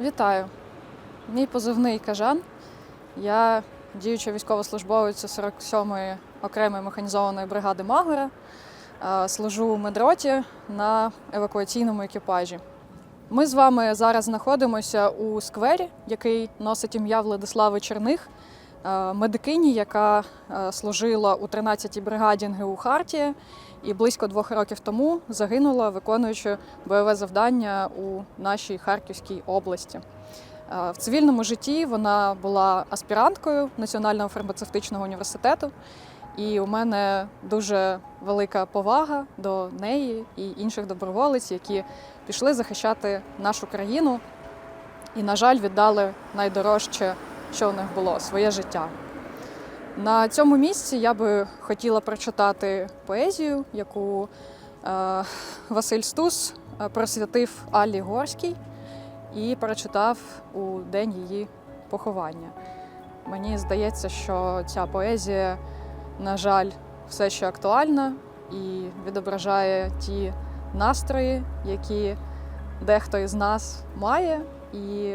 Вітаю. Мій позивний кажан. Я діюча військовослужбовиця 47-ї окремої механізованої бригади Магора. Е, Служу у медроті на евакуаційному екіпажі. Ми з вами зараз знаходимося у сквері, який носить ім'я Владислави Черних, медикині, яка е, служила у 13-й бригаді НГУ Хартія і близько двох років тому загинула, виконуючи бойове завдання у нашій Харківській області. Е, В цивільному житті вона була аспіранткою Національного фармацевтичного університету, і у мене дуже велика повага до неї і інших доброволець, які пішли захищати нашу країну і, на жаль, віддали найдорожче, що в них було своє життя. На цьому місці я би хотіла прочитати поезію, яку е, Василь Стус е, присвятив Аллі Горській і прочитав у день її поховання. Мені здається, що ця поезія, на жаль, все ще актуальна і відображає ті настрої, які дехто із нас має, і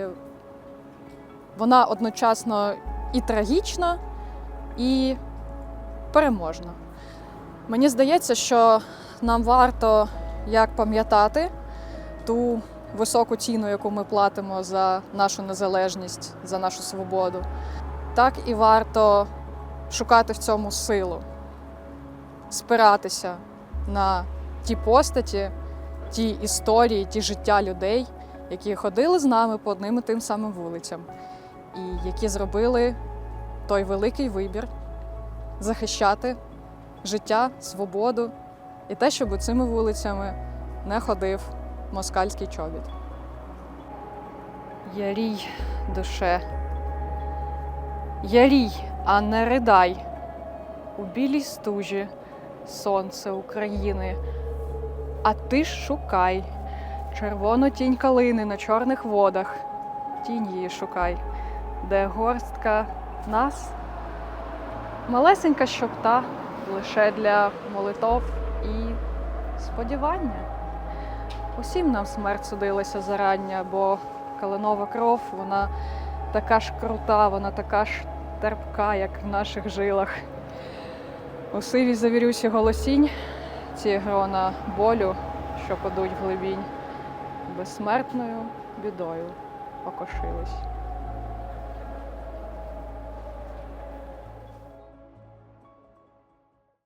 вона одночасно і трагічна, і переможна. Мені здається, що нам варто як пам'ятати ту високу ціну, яку ми платимо за нашу незалежність, за нашу свободу, так і варто шукати в цьому силу, спиратися на ті постаті, ті історії, ті життя людей, які ходили з нами по одним і тим самим вулицям, і які зробили той великий вибір захищати життя, свободу і те, щоб цими вулицями не ходив москальський чобіт. Ярій, душе. Ярій, а не ридай. У білій стужі сонце України. А ти ж шукай червону тінь калини на чорних водах. Тінь її шукай, де горстка нас. Малесенька щопта лише для молитов і сподівання. Усім нам смерть судилася зарання, бо калинова кров, вона така ж крута, вона така ж терпка, як в наших жилах. У сивій завірюсі голосінь, ці грона болю, що падуть в глибінь, безсмертною бідою покошились.